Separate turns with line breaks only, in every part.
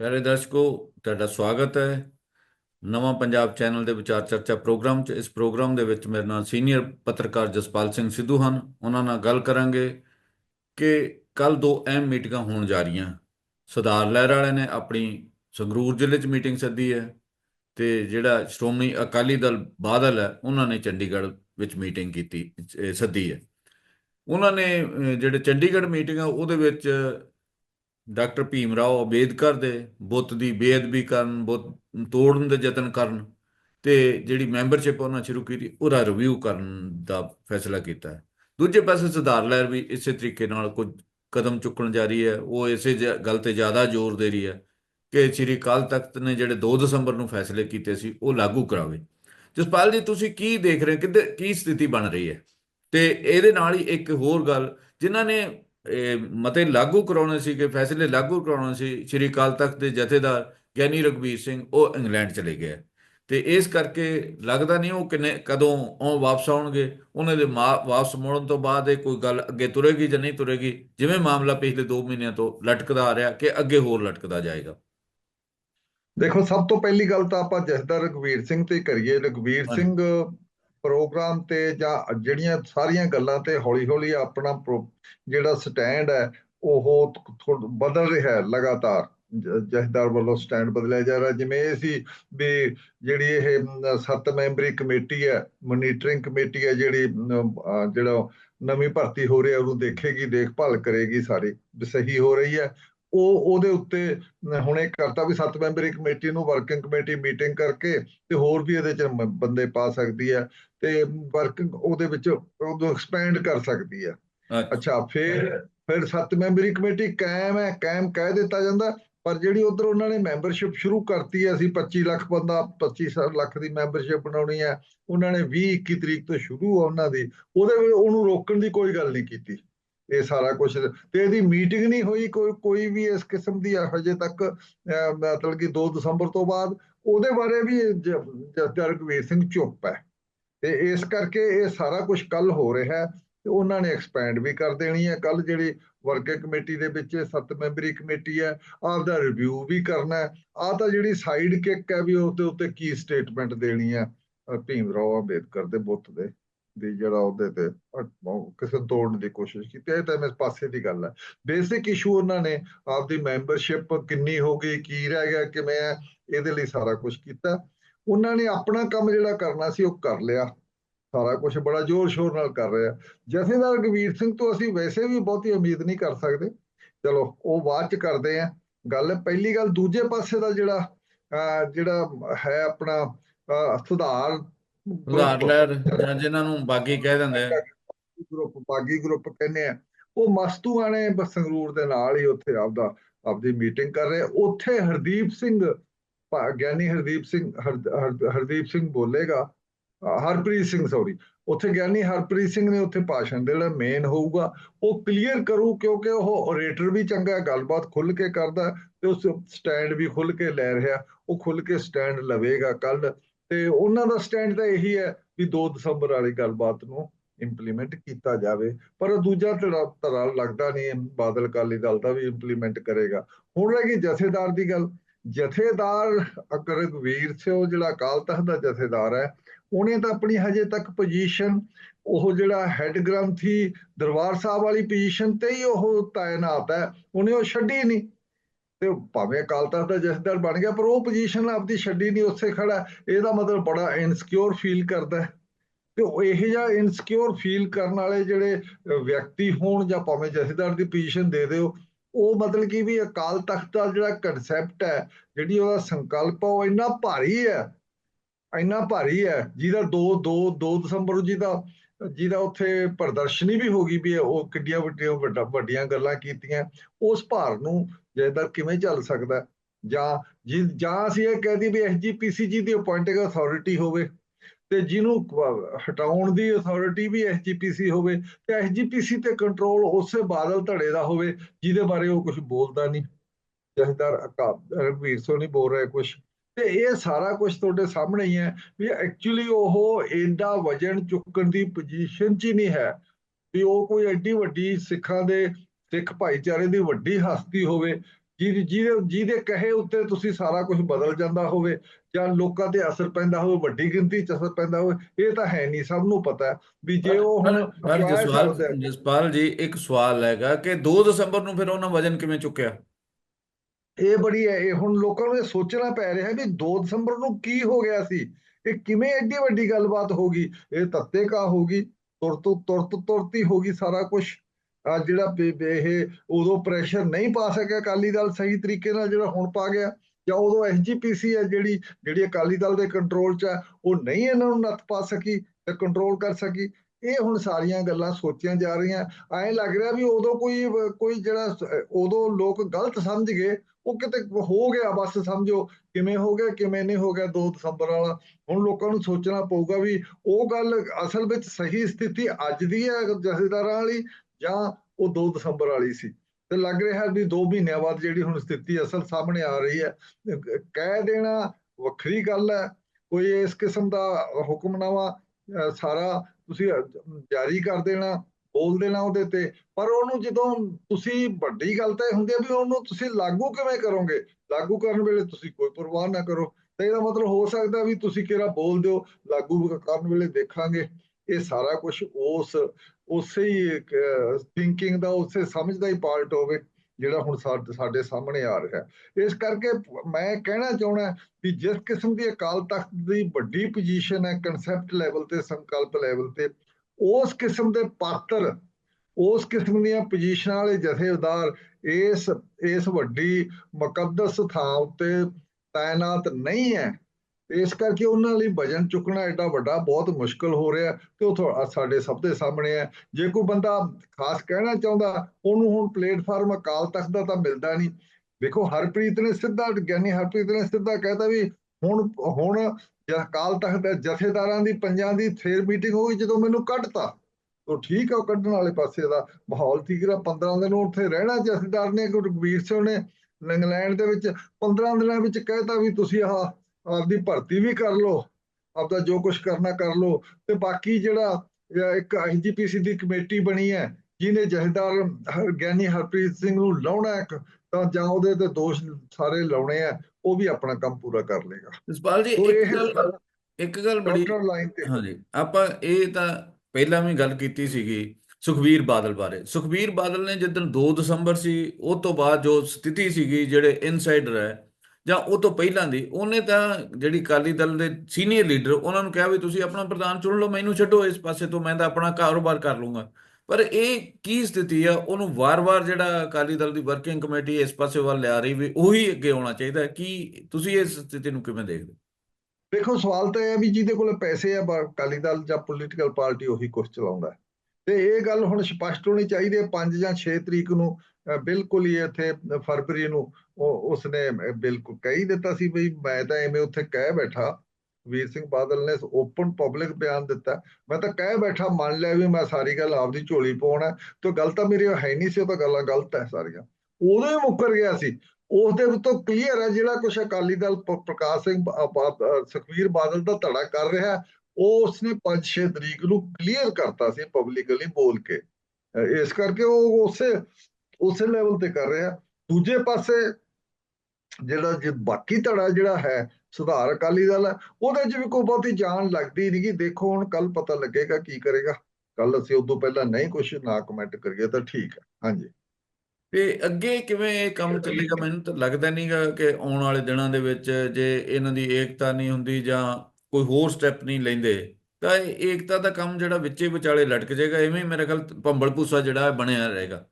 ਪਿਆਰੇ ਦਰਸ਼ਕੋ, ਤੁਹਾਡਾ ਸਵਾਗਤ ਹੈ ਨਵਾਂ ਪੰਜਾਬ ਚੈਨਲ ਦੇ ਵਿਚਾਰ ਚਰਚਾ ਪ੍ਰੋਗਰਾਮ 'ਚ। ਇਸ ਪ੍ਰੋਗਰਾਮ ਦੇ ਵਿੱਚ ਮੇਰੇ ਨਾਲ ਸੀਨੀਅਰ ਪੱਤਰਕਾਰ ਜਸਪਾਲ ਸਿੰਘ ਸਿੱਧੂ ਹਨ। ਉਹਨਾਂ ਨਾਲ ਗੱਲ ਕਰਾਂਗੇ ਕਿ ਕੱਲ ਦੋ ਅਹਿਮ ਮੀਟਿੰਗਾਂ ਹੋਣ ਜਾ ਰਹੀਆਂ। ਸਰਦਾਰ ਲਹਿਰ ਵਾਲੇ ਨੇ ਆਪਣੀ ਸੰਗਰੂਰ ਜ਼ਿਲ੍ਹੇ 'ਚ ਮੀਟਿੰਗ ਸੱਦੀ ਹੈ ਤੇ ਜਿਹੜਾ ਸ਼੍ਰੋਮਣੀ ਅਕਾਲੀ ਦਲ ਬਾਦਲ ਹੈ, ਉਹਨਾਂ ਨੇ ਚੰਡੀਗੜ੍ਹ ਵਿੱਚ ਮੀਟਿੰਗ ਕੀਤੀ ਸੱਦੀ ਹੈ। ਉਹਨਾਂ ਨੇ ਜਿਹੜੇ ਚੰਡੀਗੜ੍ਹ ਮੀਟਿੰਗ ਆ, ਉਹਦੇ ਵਿੱਚ ਡਾਕਟਰ ਭੀਮ ਰਾਓ ਅੰਬੇਦਕਰ ਦੇ ਬੁੱਤ ਦੀ ਬੇਅਦਬੀ ਕਰਨ, ਬੁੱਤ ਤੋੜਨ ਦੇ ਯਤਨ ਕਰਨ ਤੇ ਜਿਹੜੀ ਮੈਂਬਰਸ਼ਿਪ ਉਹਨਾਂ ਸ਼ੁਰੂ ਕੀਤੀ, ਉਹਦਾ ਰਿਵਿਊ ਕਰਨ ਦਾ ਫੈਸਲਾ ਕੀਤਾ ਹੈ। ਦੂਜੇ ਪਾਸੇ ਸੁਧਾਰ ਲਹਿਰ ਵੀ ਇਸੇ ਤਰੀਕੇ ਨਾਲ ਕੁਝ ਕਦਮ ਚੁੱਕਣ ਜਾ ਰਹੀ ਹੈ। ਉਹ ਇਸੇ ਜ- ਗੱਲ ਤੇ ਜ਼ਿਆਦਾ ਜ਼ੋਰ ਦੇ ਰਹੀ ਹੈ ਕਿ ਸ੍ਰੀ ਅਕਾਲ ਤਖਤ ਨੇ ਜਿਹੜੇ 2 ਦਸੰਬਰ ਨੂੰ ਫੈਸਲੇ ਕੀਤੇ ਸੀ, ਉਹ ਲਾਗੂ ਕਰਾਵੇ। ਜਸਪਾਲ ਜੀ, ਤੁਸੀਂ ਕੀ ਦੇਖ ਰਹੇ ਹੋ? ਕਿੱਧਰ ਕੀ ਸਥਿਤੀ ਬਣ ਰਹੀ ਹੈ? ਤੇ ਇਹਦੇ ਨਾਲ ਹੀ ਇੱਕ ਹੋਰ ਗੱਲ, ਜਿਨ੍ਹਾਂ ਨੇ ਮਤੇ ਲਾਗੂ ਕਰਾਉਣੇ ਸੀ ਕਿ ਫੈਸਲੇ ਲਾਗੂ ਕਰਾਉਣੇ ਸੀ ਸ੍ਰੀ ਅਕਾਲ ਤਖਤ ਦੇ ਜਥੇਦਾਰ ਗਿਆਨੀ ਰਘਬੀਰ ਸਿੰਘ ਉਹ ਇੰਗਲੈਂਡ ਚਲੇ ਗਏ। ਤੇ ਇਸ ਕਰਕੇ ਲੱਗਦਾ ਨਹੀਂ ਉਹ ਕਿੰਨੇ ਕਦੋਂ ਉਹ ਵਾਪਸ ਆਉਣਗੇ ਉਹਨਾਂ ਦੇ ਵਾਪਸ ਮੁੜਨ ਤੋਂ ਬਾਅਦ ਇਹ ਕੋਈ ਗੱਲ ਅੱਗੇ ਤੁਰੇਗੀ ਜਾਂ ਨਹੀਂ ਤੁਰੇਗੀ ਜਿਵੇਂ ਮਾਮਲਾ ਪਿਛਲੇ 2 ਮਹੀਨਿਆਂ ਤੋਂ ਲਟਕਦਾ ਆ ਰਿਹਾ ਕਿ ਅੱਗੇ ਹੋਰ ਲਟਕਦਾ ਜਾਏਗਾ।
ਦੇਖੋ ਸਭ ਤੋਂ ਪਹਿਲੀ ਗੱਲ ਤਾਂ ਆਪਾਂ ਜਸਦਰ ਰਘਵੀਰ ਸਿੰਘ ਤੇ ਕਰੀਏ। ਰਘਵੀਰ
ਹਾਂਜੀ।
ਸਿੰਘ ਪ੍ਰੋਗਰਾਮ ਤੇ ਜਾਂ ਜਿਹੜੀਆਂ ਸਾਰੀਆਂ ਗੱਲਾਂ ਤੇ ਹੌਲੀ-ਹੌਲੀ ਆਪਣਾ ਜਿਹੜਾ ਸਟੈਂਡ ਹੈ, ਉਹ ਬਦਲ ਰਿਹਾ ਹੈ ਲਗਾਤਾਰ। ਜ- ਜਥੇਦਾਰ ਵੱਲੋਂ ਸਟੈਂਡ ਬਦਲਿਆ ਜਾ ਰਿਹਾ। ਜਿਵੇਂ ਇਹ ਸੀ ਵੀ ਜਿਹੜੀ ਇਹ ਸੱਤ ਮੈਂਬਰੀ ਕਮੇਟੀ ਹੈ, ਮੋਨੀਟਰਿੰਗ ਕਮੇਟੀ ਹੈ, ਜਿਹੜੀ ਜਿਹੜਾ ਨਵੀਂ ਭਰਤੀ ਹੋ ਰਹੀ ਹੈ, ਉਹਨੂੰ ਦੇਖੇਗੀ, ਦੇਖਭਾਲ ਕਰੇਗੀ ਸਾਰੀ। ਸਹੀ ਹੋ ਰਹੀ ਹੈ। ਉਹ ਉਹਦੇ ਉੱਤੇ ਹੁਣ ਇਹ ਕਰਤਾ ਵੀ ਸੱਤ ਮੈਂਬਰੀ ਕਮੇਟੀ ਨੂੰ ਵਰਕਿੰਗ ਕਮੇਟੀ ਮੀਟਿੰਗ ਕਰਕੇ ਤੇ ਹੋਰ ਵੀ ਇਹਦੇ ਚ ਬੰਦੇ ਪਾ ਸਕਦੀ ਹੈ ਤੇ ਵਰਕਿੰਗ ਉਹਦੇ ਵਿੱਚ ਉਹਨੂੰ ਐਕਸਪੈਂਡ ਕਰ ਸਕਦੀ ਹੈ। ਅੱਛਾ। ਫਿਰ ਫਿਰ ਸੱਤ ਮੈਂਬਰੀ ਕਮੇਟੀ ਕਾਇਮ ਹੈ ਕਾਇਮ ਕਹਿ ਦਿੱਤਾ ਜਾਂਦਾ ਪਰ ਜਿਹੜੀ ਉਧਰ ਉਹਨਾਂ ਨੇ ਮੈਂਬਰਸ਼ਿਪ ਸ਼ੁਰੂ ਕਰਤੀ ਹੈ ਅਸੀਂ 25 ਲੱਖ ਬੰਦਾ 25 ਲੱਖ ਦੀ ਮੈਂਬਰਸ਼ਿਪ ਬਣਾਉਣੀ ਹੈ ਉਹਨਾਂ ਨੇ 20 21 ਤਰੀਕ ਤੋਂ ਸ਼ੁਰੂ ਆ ਉਹਨਾਂ ਦੀ ਉਹਦੇ ਵਿੱਚ ਉਹਨੂੰ ਰੋਕਣ ਦੀ ਕੋਈ ਗੱਲ ਨਹੀਂ ਕੀਤੀ। ਇਹ ਸਾਰਾ ਕੁਝ ਤੇ ਇਹਦੀ ਮੀਟਿੰਗ ਨਹੀਂ ਹੋਈ ਕੋਈ ਕੋਈ ਵੀ ਇਸ ਕਿਸਮ ਦੀ ਹਜੇ ਤੱਕ ਮਤਲਬ ਕਿ 2 ਦਸੰਬਰ ਤੋਂ ਬਾਅਦ। ਉਹਦੇ ਬਾਰੇ ਵੀ ਜਸਟਰ ਰਘਵੀਰ ਸਿੰਘ ਚੁੱਪ ਹੈ। ਤੇ ਇਸ ਕਰਕੇ ਇਹ ਸਾਰਾ ਕੁਝ ਕੱਲ ਹੋ ਰਿਹਾ ਹੈ ਤੇ ਉਹਨਾਂ ਨੇ ਐਕਸਪੈਂਡ ਵੀ ਕਰ ਦੇਣੀ ਹੈ। ਕੱਲ ਜਿਹੜੀ ਵਰਕਿੰਗ ਕਮੇਟੀ ਦੇ ਵਿੱਚ ਸੱਤ ਮੈਂਬਰੀ ਕਮੇਟੀ ਹੈ, ਆਪਦਾ ਰਿਵਿਊ ਵੀ ਕਰਨਾ ਹੈ। ਆ ਤਾਂ ਜਿਹੜੀ ਸਾਈਡ ਕਿੱਕ ਹੈ ਵੀ ਉਹਦੇ ਉੱਤੇ ਕੀ ਸਟੇਟਮੈਂਟ ਦੇਣੀ ਹੈ ਭੀਮ ਰਾਓ ਅੰਬੇਦਕਰ ਦੇ ਬੁੱਤ ਦੇ। ਦੀ ਜਿਹੜਾ ਉਹਦੇ ਤੇ ਕਿਸੇ ਤੋੜਨ ਦੀ ਕੋਸ਼ਿਸ਼ ਕੀਤੀ ਇਹ ਤਾਂ ਮੈਂ ਪਾਸੇ ਦੀ ਗੱਲ ਹੈ। ਬੇਸਿਕ ਇਸ਼ੂ ਉਹਨਾਂ ਨੇ ਆਪਦੀ ਮੈਂਬਰਸ਼ਿਪ ਕਿੰਨੀ ਹੋ ਗਈ ਕੀ ਰਹਿ ਗਿਆ ਕਿਵੇਂ ਹੈ ਇਹਦੇ ਲਈ ਸਾਰਾ ਕੁਝ ਕੀਤਾ। ਉਹਨਾਂ ਨੇ ਆਪਣਾ ਕੰਮ ਜਿਹੜਾ ਕਰਨਾ ਸੀ ਉਹ ਕਰ ਲਿਆ। ਸਾਰਾ ਕੁਝ ਬੜਾ ਜ਼ੋਰ ਸ਼ੋਰ ਨਾਲ ਕਰ ਰਿਹਾ। ਜਥੇਦਾਰ ਗਵੀਰ ਸਿੰਘ ਤੋਂ ਅਸੀਂ ਵੈਸੇ ਵੀ ਬਹੁਤੀ ਉਮੀਦ ਨਹੀਂ ਕਰ ਸਕਦੇ। ਚਲੋ ਉਹ ਬਾਅਦ ਚ ਕਰਦੇ ਆ ਗੱਲ ਪਹਿਲੀ ਗੱਲ ਦੂਜੇ ਪਾਸੇ ਦਾ ਜਿਹੜਾ ਅਹ, ਜਿਹੜਾ ਹੈ ਆਪਣਾ ਅਹ, ਸੁਧਾਰ
ਸੁਧਾਰ ਲਹਿਰ, ਜਾਂ ਜਿਨ੍ਹਾਂ ਨੂੰ ਬਾਗੀ ਕਹਿ ਦਿੰਦੇ ਆ।
ਗਰੁੱਪ ਬਾਗੀ ਗਰੁੱਪ ਕਹਿੰਦੇ ਆ। ਉਹ ਮਸਤੂਆਂ ਨੇ ਸੰਗਰੂਰ ਦੇ ਨਾਲ ਹੀ ਉੱਥੇ ਆਪਦਾ, ਆਪਦੀ ਮੀਟਿੰਗ ਕਰ ਰਹੇ ਉੱਥੇ ਹਰਦੀਪ ਸਿੰਘ ਗਿਆਨੀ ਹਰਦੀਪ ਸਿੰਘ ਹਰਦੀਪ ਸਿੰਘ ਬੋਲੇਗਾ। ਹਰਪ੍ਰੀਤ ਸਿੰਘ ਸੌਰੀ ਉੱਥੇ ਗਿਆਨੀ ਹਰਪ੍ਰੀਤ ਸਿੰਘ ਨੇ ਉੱਥੇ ਭਾਸ਼ਣ ਦੇ ਜਿਹੜਾ ਮੇਨ ਹੋਊਗਾ। ਉਹ ਕਲੀਅਰ ਕਰੂ ਕਿਉਂਕਿ ਉਹ ਓਰੇਟਰ ਵੀ ਚੰਗਾ ਗੱਲਬਾਤ ਖੁੱਲ ਕੇ ਕਰਦਾ ਤੇ ਉਸ ਸਟੈਂਡ ਵੀ ਖੁੱਲ ਕੇ ਲੈ ਰਿਹਾ। ਉਹ ਖੁੱਲ ਕੇ ਸਟੈਂਡ ਲਵੇਗਾ ਕੱਲ ਤੇ ਉਹਨਾਂ ਦਾ ਸਟੈਂਡ ਤਾਂ ਇਹੀ ਹੈ ਵੀ 2 ਦਸੰਬਰ ਵਾਲੀ ਗੱਲਬਾਤ ਨੂੰ ਇੰਪਲੀਮੈਂਟ ਕੀਤਾ ਜਾਵੇ। ਪਰ ਦੂਜਾ ਧੜਾ ਧੜਾ ਲੱਗਦਾ ਨਹੀਂ ਬਾਦਲ ਅਕਾਲੀ ਦਲ ਦਾ ਵੀ ਇੰਪਲੀਮੈਂਟ ਕਰੇਗਾ। ਹੁਣ ਰਹਿ ਗਈ ਜਥੇਦਾਰ ਦੀ ਗੱਲ। ਜਥੇਦਾਰ ਅਗਰ ਰਘਵੀਰ ਸਿੰਘ ਜਿਹੜਾ ਅਕਾਲ ਤਖਤ ਦਾ ਜਥੇਦਾਰ ਹੈ, ਉਹਨੇ ਤਾਂ ਆਪਣੀ ਹਜੇ ਤੱਕ ਪੋਜੀਸ਼ਨ ਉਹ ਜਿਹੜਾ ਹੈੱਡ ਗ੍ਰੰਥੀ ਦਰਬਾਰ ਸਾਹਿਬ ਵਾਲੀ ਪੋਜੀਸ਼ਨ ਤੇ ਹੀ ਉਹ ਤਾਇਨਾਤ ਹੈ। ਉਹਨੇ ਉਹ ਛੱਡੀ ਨਹੀਂ। ਤੇ ਭਾਵੇਂ ਅਕਾਲ ਤਖਤ ਦਾ ਜਥੇਦਾਰ ਬਣ ਗਿਆ, ਪਰ ਉਹ ਪੋਜੀਸ਼ਨ ਆਪਦੀ ਛੱਡੀ ਨਹੀਂ ਉੱਥੇ ਖੜਾ ਇਹਦਾ ਮਤਲਬ ਬੜਾ ਇਨਸਿਕਿਉਰ ਫੀਲ ਕਰਦਾ ਹੈ। ਤੇ ਇਹ ਜਿਹਾ ਇਨਸਿਕਿਉਰ ਫੀਲ ਕਰਨ ਵਾਲੇ ਜਿਹੜੇ ਵਿਅਕਤੀ ਹੋਣ ਜਾਂ ਭਾਵੇਂ ਜਥੇਦਾਰ ਦੀ ਪੋਜੀਸ਼ਨ ਦੇ ਦਿਓ, ਉਹ ਮਤਲਬ ਕਿ ਵੀ ਅਕਾਲ ਤਖਤ ਦਾ ਜਿਹੜਾ ਕਨਸੈਪਟ ਹੈ, ਜਿਹੜੀ ਉਹਦਾ ਸੰਕਲਪ ਹੈ, ਉਹ ਇੰਨਾ ਭਾਰੀ ਹੈ, ਇੰਨਾ ਭਾਰੀ ਹੈ, ਜਿਹਦਾ 2 2 2 ਦਸੰਬਰ ਨੂੰ ਜਿਹਦਾ ਜਿਹਦਾ ਉੱਥੇ ਪ੍ਰਦਰਸ਼ਨੀ ਵੀ ਹੋ ਗਈ ਵੀ ਉਹ ਕਿੱਡੀਆਂ ਵੱਡੀਆਂ, ਵੱਡਾ- ਵੱਡੀਆਂ ਗੱਲਾਂ ਕੀਤੀਆਂ। ਉਸ ਭਾਰ ਨੂੰ ਜਥੇਦਾਰ ਕਿਵੇਂ ਚੱਲ ਸਕਦਾ ਜਾਂ ਜਿ- ਜਾਂ ਅਸੀਂ ਇਹ ਕਹਦੇ ਵੀ ਐਸਜੀਪੀਸੀ ਜੀ ਦੀ ਅਪਾਇੰਟਿੰਗ ਅਥਾਰਟੀ ਹੋਵੇ ਤੇ ਜਿਹਨੂੰ ਹਟਾਉਣ ਦੀ ਅਥਾਰਟੀ ਵੀ ਐਸਜੀਪੀਸੀ ਹੋਵੇ ਤੇ ਐਸਜੀਪੀਸੀ ਤੇ ਕੰਟਰੋਲ ਉਸੇ ਬਾਦਲ ਧੜੇ ਦਾ ਹੋਵੇ ਜਿਹਦੇ ਬਾਰੇ ਉਹ ਕੁਝ ਬੋਲਦਾ ਨਹੀਂ। ਜਥੇਦਾਰ ਅਕਾਲ ਰਘਵੀਰ ਸਿੰਘ ਨਹੀਂ ਬੋਲ ਰਿਹਾ ਕੁਝ ਤੇ ਇਹ ਸਾਰਾ ਕੁਝ ਤੁਹਾਡੇ ਸਾਹਮਣੇ ਹੀ ਹੈ ਵੀ ਐਕਚੁਅਲੀ ਉਹ ਐਡਾ ਵਜਨ ਚੁੱਕਣ ਦੀ ਪੋਜੀਸ਼ਨ 'ਚ ਹੀ ਨਹੀਂ ਹੈ ਵੀ ਉਹ ਕੋਈ ਐਡੀ ਵੱਡੀ ਸਿੱਖਾਂ ਦੇ ਸਿੱਖ ਭਾਈਚਾਰੇ ਦੀ ਵੱਡੀ ਹਸਤੀ ਹੋਵੇ ਜਿਹਦੇ ਜਿਹਦੇ ਕਹੇ ਉੱਤੇ ਤੁਸੀਂ ਸਾਰਾ ਕੁਝ ਬਦਲ ਜਾਂਦਾ ਹੋਵੇ ਜਾਂ ਲੋਕਾਂ ਤੇ ਅਸਰ ਪੈਂਦਾ ਹੋਵੇ ਵੱਡੀ ਗਿਣਤੀ ਚ ਅਸਰ ਪੈਂਦਾ ਹੋਵੇ ਇਹ ਤਾਂ ਹੈ ਨਹੀਂ ਸਭ ਨੂੰ ਪਤਾ ਵੀ ਜੇ ਉਹ ਹੁਣ
ਜਸਪਾਲ ਜੀ ਇੱਕ ਸਵਾਲ ਹੈਗਾ ਕਿ 2 ਦਸੰਬਰ ਨੂੰ ਫਿਰ ਉਹਨਾਂ ਵਜਨ ਕਿਵੇਂ ਚੁੱਕਿਆ?
ਇਹ ਬੜੀ ਹੈ ਇਹ ਹੁਣ ਲੋਕਾਂ ਨੂੰ ਇਹ ਸੋਚਣਾ ਪੈ ਰਿਹਾ ਵੀ 2 ਦਸੰਬਰ ਨੂੰ ਕੀ ਹੋ ਗਿਆ ਸੀ? ਇਹ ਕਿਵੇਂ ਐਡੀ ਵੱਡੀ ਗੱਲਬਾਤ ਹੋ ਗਈ? ਇਹ ਤੱਤੇ ਕਾ ਹੋ ਗਈ ਤੁਰਤ ਤੁਰਤ ਤੁਰਤੀ ਹੋ ਗਈ ਸਾਰਾ ਕੁਝ ਜਿਹੜਾ ਇਹ ਉਦੋਂ ਪ੍ਰੈਸ਼ਰ ਨਹੀਂ ਪਾ ਸਕਿਆ ਅਕਾਲੀ ਦਲ ਸਹੀ ਤਰੀਕੇ ਨਾਲ ਜਿਹੜਾ ਹੁਣ ਪਾ ਗਿਆ, ਜਾਂ ਉਦੋਂ ਐਸਜੀਪੀਸੀ ਹੈ ਜਿਹੜੀ ਜਿਹੜੀ ਅਕਾਲੀ ਦਲ ਦੇ ਕੰਟਰੋਲ 'ਚ ਹੈ ਉਹ ਨਹੀਂ ਇਹਨਾਂ ਨੂੰ ਨੱਥ ਪਾ ਸਕੀ ਤੇ ਕੰਟਰੋਲ ਕਰ ਸਕੀ। ਇਹ ਹੁਣ ਸਾਰੀਆਂ ਗੱਲਾਂ ਸੋਚੀਆਂ ਜਾ ਰਹੀਆਂ। ਐਂ ਲੱਗ ਰਿਹਾ ਵੀ ਉਦੋਂ ਕੋਈ ਕੋਈ ਜਿਹੜਾ ਉਦੋਂ ਲੋਕ ਗਲਤ ਸਮਝ ਗਏ, ਉਹ ਕਿਤੇ ਹੋ ਗਿਆ ਬਸ ਸਮਝੋ, ਕਿਵੇਂ ਹੋ ਗਿਆ, ਕਿਵੇਂ ਨਹੀਂ ਹੋ ਗਿਆ 2 ਦਸੰਬਰ ਵਾਲਾ। ਹੁਣ ਲੋਕਾਂ ਨੂੰ ਸੋਚਣਾ ਪਊਗਾ ਵੀ ਉਹ ਗੱਲ ਅਸਲ ਵਿੱਚ ਸਹੀ ਸਥਿਤੀ ਅੱਜ ਦੀ ਹੈ ਜਥੇਦਾਰਾਂ ਵਾਲੀ ਜਾਂ ਉਹ 2 ਦਸੰਬਰ ਵਾਲੀ ਸੀ। ਤੇ ਲੱਗ ਰਿਹਾ ਵੀ 2 ਮਹੀਨਿਆਂ ਬਾਅਦ ਜਿਹੜੀ ਹੁਣ ਸਥਿਤੀ ਅਸਲ ਸਾਹਮਣੇ ਆ ਰਹੀ ਹੈ। ਕਹਿ ਦੇਣਾ ਵੱਖਰੀ ਗੱਲ ਹੈ, ਕੋਈ ਇਸ ਕਿਸਮ ਦਾ ਹੁਕਮਨਾਮਾ ਸਾਰਾ ਤੁਸੀਂ ਜਾਰੀ ਕਰ ਦੇਣਾ, ਬੋਲ ਦੇਣਾ ਉਹਦੇ ਤੇ। ਪਰ ਉਹਨੂੰ ਜਦੋਂ ਤੁਸੀਂ ਵੱਡੀ ਗੱਲ ਤਾਂ ਇਹ ਹੁੰਦੀ ਹੈ ਵੀ ਉਹਨੂੰ ਤੁਸੀਂ ਲਾਗੂ ਕਿਵੇਂ ਕਰੋਗੇ? ਲਾਗੂ ਕਰਨ ਵੇਲੇ ਤੁਸੀਂ ਕੋਈ ਪਰਵਾਹ ਨਾ ਕਰੋ। ਤਾਂ ਇਹਦਾ ਮਤਲਬ ਹੋ ਸਕਦਾ ਵੀ ਤੁਸੀਂ ਕਿਹੜਾ ਬੋਲ ਦਿਓ ਲਾਗੂ ਕਰਨ ਵੇਲੇ ਦੇਖਾਂਗੇ। ਇਹ ਸਾਰਾ ਕੁਝ ਉਸ, ਉਸੇ ਹੀ ਥਿੰਕਿੰਗ ਦਾ ਉਸੇ ਸਮਝ ਦਾ ਹੀ ਪਾਰਟ ਹੋਵੇ, ਜਿਹੜਾ ਹੁਣ ਸਾਡੇ ਸਾਡੇ ਸਾਹਮਣੇ ਆ ਰਿਹਾ ਹੈ। ਇਸ ਕਰਕੇ ਮੈਂ ਕਹਿਣਾ ਚਾਹਣਾ ਵੀ ਜਿਸ ਕਿਸਮ ਦੀ ਅਕਾਲ ਤਖਤ ਦੀ ਵੱਡੀ ਪੋਜੀਸ਼ਨ ਹੈ ਕਨਸੈਪਟ ਲੈਵਲ ਤੇ, ਸੰਕਲਪ ਲੈਵਲ ਤੇ, ਉਸ ਕਿਸਮ ਦੇ ਪਾਤਰ, ਉਸ ਕਿਸਮ ਦੀਆਂ ਪੋਜੀਸ਼ਨਾਂ ਵਾਲੇ ਜਥੇਦਾਰ, ਇਸ ਇਸ ਵੱਡੀ ਮੁਕੱਦਸ ਥਾਂ ਉੱਤੇ ਤਾਇਨਾਤ ਨਹੀਂ ਹੈ। ਇਸ ਕਰਕੇ ਉਹਨਾਂ ਲਈ ਵਜਨ ਚੁੱਕਣਾ ਐਡਾ ਵੱਡਾ ਬਹੁਤ ਮੁਸ਼ਕਲ ਹੋ ਰਿਹਾ ਤੇ ਉਹ ਸਾਡੇ ਸਭ ਦੇ ਸਾਹਮਣੇ ਹੈ। ਜੇ ਕੋਈ ਬੰਦਾ ਖਾਸ ਕਹਿਣਾ ਚਾਹੁੰਦਾ, ਉਹਨੂੰ ਹੁਣ ਪਲੇਟਫਾਰਮ ਅਕਾਲ ਤਖਤ ਦਾ ਤਾਂ ਮਿਲਦਾ ਨਹੀਂ। ਦੇਖੋ ਹਰਪ੍ਰੀਤ ਨੇ ਸਿੱਧਾ, ਗਿਆਨੀ ਹਰਪ੍ਰੀਤ ਨੇ ਸਿੱਧਾ ਕਹਿਤਾ ਵੀ ਹੁਣ ਹੁਣ ਜੇ ਅਕਾਲ ਤਖਤ ਦੇ ਜਥੇਦਾਰਾਂ ਦੀ, ਪੰਜਾਂ ਦੀ ਫੇਰ ਮੀਟਿੰਗ ਹੋਈ ਜਦੋਂ ਮੈਨੂੰ ਕੱਢਤਾ। ਉਹ ਠੀਕ ਆ ਉਹ ਕੱਢਣ ਵਾਲੇ ਪਾਸੇ ਦਾ ਮਾਹੌਲ ਠੀਕ ਰਿਹਾ 15 ਦਿਨ ਉੱਥੇ ਰਹਿਣਾ ਜਥੇਦਾਰ ਨੇ, ਗੁਰਬੀਰ ਸਿੰਘ ਨੇ, ਇੰਗਲੈਂਡ ਦੇ ਵਿੱਚ 15 ਦਿਨਾਂ ਵਿੱਚ ਕਹਿਤਾ ਵੀ ਤੁਸੀਂ ਆਹ ਆਪਦੀ ਭਰਤੀ ਵੀ ਕਰ ਲਓ ਆਪਦਾ ਜੋ ਕੁਝ ਕਰਨਾ ਕਰ ਲਓ ਤੇ ਬਾਕੀ ਜਿਹੜਾ ਇੱਕ ਐਨਜੀਪੀਸੀ ਦੀ ਕਮੇਟੀ ਬਣੀ ਹੈ ਜਿਹਨੇ ਜਥੇਦਾਰ ਹਰ- ਗਿਆਨੀ ਹਰਪ੍ਰੀਤ ਸਿੰਘ ਨੂੰ ਲਾਉਣਾ ਤਾਂ ਜਾਂ ਉਹਦੇ ਤੇ ਦੋਸ਼ ਸਾਰੇ ਲਾਉਣੇ ਆ ਉਹ ਵੀ ਆਪਣਾ ਕੰਮ ਪੂਰਾ ਕਰ ਲੇਗਾ
ਜਸਪਾਲ ਜੀ ਇੱਕ ਗੱਲ ਇੱਕ ਗੱਲ ਬੜੀ
ਡਾਕਟਰ ਲਾਈਨ ਤੇ।
ਹਾਂਜੀ ਆਪਾਂ ਇਹ ਤਾਂ ਪਹਿਲਾਂ ਵੀ ਗੱਲ ਕੀਤੀ ਸੀਗੀ ਸੁਖਬੀਰ ਬਾਦਲ ਬਾਰੇ। ਸੁਖਬੀਰ ਬਾਦਲ ਨੇ ਜਿੱਦਣ 2 ਦਸੰਬਰ ਸੀ ਉਹ ਤੋਂ ਬਾਅਦ ਜੋ ਸਥਿਤੀ ਸੀਗੀ ਜਿਹੜੇ ਇਨਸਾਈਡਰ ਹੈ ਜਾਂ ਉਹ ਤੋਂ ਪਹਿਲਾਂ ਦੀ, ਉਹਨੇ ਤਾਂ ਜਿਹੜੀ ਅਕਾਲੀ ਦਲ ਦੇ ਸੀਨੀਅਰ ਲੀਡਰ ਉਹਨਾਂ ਨੂੰ ਕਿਹਾ ਵੀ ਤੁਸੀਂ ਆਪਣਾ ਪ੍ਰਧਾਨ ਚੁਣ ਲਓ, ਮੈਨੂੰ ਛੱਡੋ ਇਸ ਪਾਸੇ ਤੋਂ, ਮੈਂ ਤਾਂ ਆਪਣਾ ਕਾਰੋਬਾਰ ਕਰ ਲੂੰਗਾ ਪਰ ਇਹ ਕੀ ਸਥਿਤੀ ਆ, ਉਹਨੂੰ ਵਾਰ-ਵਾਰ ਜਿਹੜਾ ਅਕਾਲੀ ਦਲ ਦੀ ਵਰਕਿੰਗ ਕਮੇਟੀ ਇਸ ਪਾਸੇ ਵੱਲ ਲਿਆ ਰਹੀ ਵੀ ਉਹੀ ਅੱਗੇ ਆਉਣਾ ਚਾਹੀਦਾ ਕੀ ਤੁਸੀਂ ਇਸ ਸਥਿਤੀ ਨੂੰ ਕਿਵੇਂ ਦੇਖਦੇ ਹੋ?
ਦੇਖੋ, ਸਵਾਲ ਤਾਂ ਇਹ ਹੈ ਵੀ ਜਿਹਦੇ ਕੋਲ ਪੈਸੇ ਆ ਅਕਾਲੀ ਦਲ ਜਾਂ ਪੋਲੀਟੀਕਲ ਪਾਰਟੀ ਉਹੀ ਕੁਝ ਚਲਾਉਂਦਾ ਤੇ ਇਹ ਗੱਲ ਹੁਣ ਸਪਸ਼ਟ ਹੋਣੀ ਚਾਹੀਦੀ ਹੈ 5 ਜਾਂ 6 ਤਰੀਕ ਨੂੰ ਬਿਲਕੁਲ ਹੀ ਇੱਥੇ ਫਰਵਰੀ ਨੂੰ ਉਹ ਉਸਨੇ ਬਿਲਕੁਲ ਕਹਿ ਹੀ ਦਿੱਤਾ ਸੀ ਵੀ ਮੈਂ ਤਾਂ ਐਵੇਂ ਉੱਥੇ ਕਹਿ ਬੈਠਾ, ਵੀਰ ਸਿੰਘ ਬਾਦਲ ਨੇ ਓਪਨ ਪਬਲਿਕ ਬਿਆਨ ਦਿੱਤਾ। ਮੈਂ ਤਾਂ ਕਹਿ ਬੈਠਾ, ਮੰਨ ਲਿਆ ਵੀ ਮੈਂ ਸਾਰੀ ਗੱਲ ਆਪਦੀ ਝੋਲੀ ਪਾਉਣਾ ਤੇ ਗੱਲ ਤਾਂ ਮੇਰੀ ਹੈ ਨਹੀਂ ਸੀ, ਉਹ ਤਾਂ ਗੱਲਾਂ ਗਲਤ ਹੈ ਸਾਰੀਆਂ। ਉਦੋਂ ਹੀ ਮੁੱਕਰ ਗਿਆ ਸੀ। ਉਸ ਦੇ ਉੱਤੋਂ ਕਲੀਅਰ ਹੈ, ਜਿਹੜਾ ਕੁਛ ਅਕਾਲੀ ਦਲ ਪ੍ਰਕਾਸ਼ ਸਿੰਘ ਬ- ਸੁਖਬੀਰ ਬਾਦਲ ਦਾ ਧੜਾ ਕਰ ਰਿਹਾ ਉਹ ਉਸਨੇ 5-6 ਤਰੀਕ ਨੂੰ ਕਲੀਅਰ ਕਰਤਾ ਸੀ ਪਬਲਿਕਲੀ ਬੋਲ ਕੇ। ਇਸ ਕਰਕੇ ਉਹ ਉਸੇ ਉਸੇ ਲੈਵਲ ਤੇ ਕਰ ਰਿਹਾ। ਦੂਜੇ ਪਾਸੇ ਜਿਹੜਾ ਜੇ ਬਾਕੀ ਧੜਾ ਜਿਹੜਾ ਹੈ, ਸੁਧਾਰ ਅਕਾਲੀ ਦਲ, ਉਹਦੇ 'ਚ ਵੀ ਕੋਈ ਬਹੁਤੀ ਜਾਨ ਲੱਗਦੀ ਨਹੀਂ ਗੀ। ਦੇਖੋ ਹੁਣ ਕੱਲ ਪਤਾ ਲੱਗੇਗਾ ਕੀ ਕਰੇਗਾ। ਕੱਲ ਅਸੀਂ ਉਦੋਂ ਪਹਿਲਾਂ ਨਹੀਂ ਕੁਝ ਨਾ ਕਮੈਂਟ ਕਰੀਏ ਤਾਂ ਠੀਕ ਹੈ। ਹਾਂਜੀ।
ਤੇ ਅੱਗੇ ਕਿਵੇਂ ਇਹ ਕੰਮ ਚੱਲੇਗਾ? ਮੈਨੂੰ ਤਾਂ ਲੱਗਦਾ ਨਹੀਂਗਾ ਕਿ ਆਉਣ ਵਾਲੇ ਦਿਨਾਂ ਦੇ ਵਿੱਚ ਜੇ ਇਹਨਾਂ ਦੀ ਏਕਤਾ ਨਹੀਂ ਹੁੰਦੀ ਜਾਂ ਕੋਈ ਹੋਰ ਸਟੈਪ ਨਹੀਂ ਲੈਂਦੇ, ਤਾਂ ਇਹ ਏਕਤਾ ਦਾ ਕੰਮ ਜਿਹੜਾ ਵਿੱਚੇ ਵਿਚਾਲੇ ਲਟਕ ਜਾਏਗਾ। ਐਵੇਂ ਮੇਰਾ ਖਿਆਲ ਭੰਬਲ ਭੂਸਾ ਜਿਹੜਾ ਬਣਿਆ ਰਹੇਗਾ।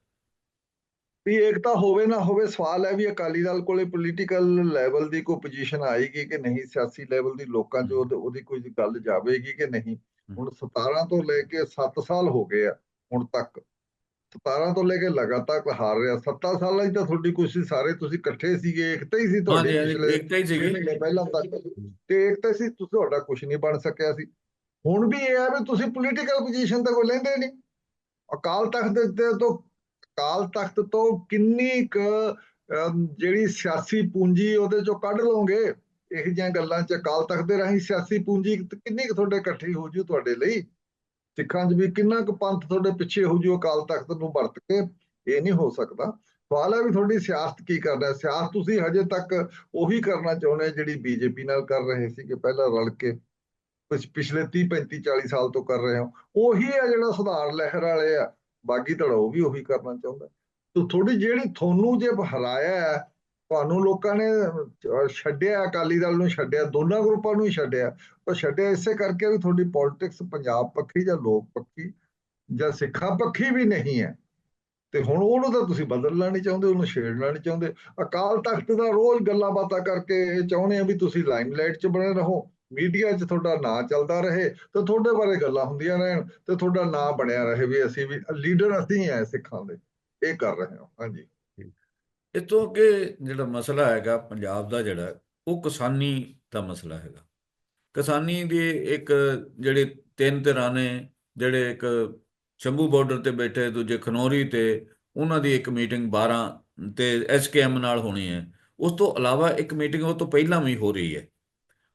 ਵੀ ਏਕਤਾ ਹੋਵੇ ਨਾ ਹੋਵੇ ਸਵਾਲ ਹੈ ਵੀ ਅਕਾਲੀ ਦਲ ਕੋਲੇ ਪੋਲੀਟੀਕਲ ਲੈਵਲ ਦੀ ਕੋਈ ਪੋਜੀਸ਼ਨ ਆਏਗੀ ਕਿ ਨਹੀਂ? ਸਿਆਸੀ ਲੈਵਲ ਦੀ ਲੋਕਾਂ 'ਚ ਉਹਦੇ- ਕੋਈ ਗੱਲ ਜਾਵੇਗੀ ਕਿ ਨਹੀਂ? ਹੁਣ 17 ਤੋਂ ਲੈ ਕੇ 7 ਸਾਲ ਹੋ ਗਏ ਆ ਹੁਣ ਤੱਕ। 17 ਤੋਂ ਲੈ ਕੇ ਲਗਾਤਾਰ ਹਾਰ ਰਿਹਾ। 7 ਸਾਲਾਂ 'ਚ ਤਾਂ ਤੁਹਾਡੀ ਕੋਸ਼ਿਸ਼ ਸਾਰੇ ਤੁਸੀਂ ਇਕੱਠੇ ਸੀਗੇ ਏਕਤਾ ਹੀ ਸੀ ਤੁਹਾਡੀ
ਏਕਤਾ ਹੀ ਸੀਗੀ।
ਪਹਿਲਾਂ ਤੱਕ। ਤੇ ਏਕਤਾ ਸੀ ਤੁਸੀਂ ਤੁਹਾਡਾ ਕੁਝ ਨਹੀਂ ਬਣ ਸਕਿਆ ਸੀ। ਹੁਣ ਵੀ ਇਹ ਹੈ ਵੀ ਤੁਸੀਂ ਪੋਲੀਟੀਕਲ ਪੋਜੀਸ਼ਨ ਤਾਂ ਕੋਈ ਲੈਂਦੇ ਨਹੀਂ। ਅਕਾਲ ਤਖਤ ਦੇ ਤੇ ਤੋਂ ਅਕਾਲ ਤਖਤ ਤੋਂ ਕਿੰਨੀ ਕੁ ਜਿਹੜੀ ਸਿਆਸੀ ਪੂੰਜੀ ਉਹਦੇ ਚੋਂ ਕੱਢ ਲਓਗੇ? ਇਹ ਜਿਹੀਆਂ ਗੱਲਾਂ 'ਚ ਅਕਾਲ ਤਖਤ ਦੇ ਰਾਹੀਂ ਸਿਆਸੀ ਪੂੰਜੀ ਕਿੰਨੀ ਕੁ ਤੁਹਾਡੇ ਇਕੱਠੀ ਹੋ ਜੂ ਤੁਹਾਡੇ ਲਈ? ਸਿੱਖਾਂ 'ਚ ਵੀ ਕਿੰਨਾ ਕੁ ਪੰਥ ਤੁਹਾਡੇ ਪਿੱਛੇ ਹੋ ਜੂ ਅਕਾਲ ਤਖਤ ਨੂੰ ਵਰਤ ਕੇ? ਇਹ ਨਹੀਂ ਹੋ ਸਕਦਾ। ਸਵਾਲ ਹੈ ਵੀ ਤੁਹਾਡੀ ਸਿਆਸਤ ਕੀ ਕਰਨਾ ਸਿਆਸਤ ਤੁਸੀਂ ਹਜੇ ਤੱਕ ਉਹੀ ਕਰਨਾ ਚਾਹੁੰਦੇ ਜਿਹੜੀ ਬੀਜੇਪੀ ਨਾਲ ਕਰ ਰਹੇ ਸੀਗੇ ਪਹਿਲਾਂ ਰਲ ਕੇ ਪਿਛਲੇ 30 35 40 ਸਾਲ ਤੋਂ ਕਰ ਰਹੇ ਹੋ। ਉਹੀ ਆ ਜਿਹੜਾ ਸੁਧਾਰ ਲਹਿਰ ਵਾਲੇ ਆ। ਬਾਗੀ ਧੜਾ ਉਹ ਵੀ ਉਹੀ ਕਰਨਾ ਚਾਹੁੰਦਾ। ਤੇ ਥੋੜੀ ਜਿਹੜੀ ਤੁਹਾਨੂੰ ਜੇ ਹਰਾਇਆ ਹੈ, ਤੁਹਾਨੂੰ ਲੋਕਾਂ ਨੇ ਛੱਡਿਆ, ਅਕਾਲੀ ਦਲ ਨੂੰ ਛੱਡਿਆ, ਦੋਨਾਂ ਗਰੁੱਪਾਂ ਨੂੰ ਹੀ ਛੱਡਿਆ, ਉਹ ਛੱਡਿਆ ਇਸੇ ਕਰਕੇ ਵੀ ਤੁਹਾਡੀ ਪੋਲਿਟਿਕਸ ਪੰਜਾਬ ਪੱਖੀ ਜਾਂ ਲੋਕ ਪੱਖੀ ਜਾਂ ਸਿੱਖਾਂ ਪੱਖੀ ਵੀ ਨਹੀਂ ਹੈ। ਤੇ ਹੁਣ ਉਹਨੂੰ ਤਾਂ ਤੁਸੀਂ ਬਦਲਣਾ ਨਹੀਂ ਚਾਹੁੰਦੇ, ਉਹਨੂੰ ਛੇੜਨਾ ਨਹੀਂ ਚਾਹੁੰਦੇ। ਅਕਾਲ ਤਖਤ ਦਾ ਰੋਜ਼ ਗੱਲਾਂ ਬਾਤਾਂ ਕਰਕੇ ਇਹ ਚਾਹੁੰਦੇ ਆ ਵੀ ਤੁਸੀਂ ਲਾਈਮਲਾਈਟ 'ਚ ਬਣੇ ਰਹੋ। ਮੀਡੀਆ 'ਚ ਤੁਹਾਡਾ ਨਾਂ ਚੱਲਦਾ ਰਹੇ ਤੇ ਤੁਹਾਡੇ ਬਾਰੇ ਗੱਲਾਂ ਹੁੰਦੀਆਂ ਰਹਿਣ ਤੇ ਤੁਹਾਡਾ ਨਾਂ ਬਣਿਆ ਰਹੇ ਵੀ ਅਸੀਂ ਵੀ ਲੀਡਰ ਅਸੀਂ ਆ ਸਿੱਖਾਂ ਦੇ, ਇਹ ਕਰ ਰਹੇ ਹਾਂ, ਹਾਂਜੀ।
ਇਹ ਤੋਂ ਅੱਗੇ ਜਿਹੜਾ ਮਸਲਾ ਹੈਗਾ ਪੰਜਾਬ ਦਾ ਜਿਹੜਾ, ਉਹ ਕਿਸਾਨੀ ਦਾ ਮਸਲਾ ਹੈਗਾ। ਕਿਸਾਨੀ ਦੇ ਇੱਕ ਜਿਹੜੇ ਤਿੰਨ ਧਿਰਾਂ ਨੇ, ਜਿਹੜੇ ਇੱਕ ਸ਼ੰਭੂ ਬਾਰਡਰ ਤੇ ਬੈਠੇ, ਦੂਜੇ ਖਨੌਰੀ ਤੇ, ਉਹਨਾਂ ਦੀ ਇੱਕ ਮੀਟਿੰਗ 12 ਤੇ ਐਸਕੇਐਮ ਨਾਲ ਹੋਣੀ ਹੈ। ਉਸ ਤੋਂ ਇਲਾਵਾ ਇੱਕ ਮੀਟਿੰਗ ਉਹ ਤੋਂ ਪਹਿਲਾਂ ਵੀ ਹੋ ਰਹੀ ਹੈ।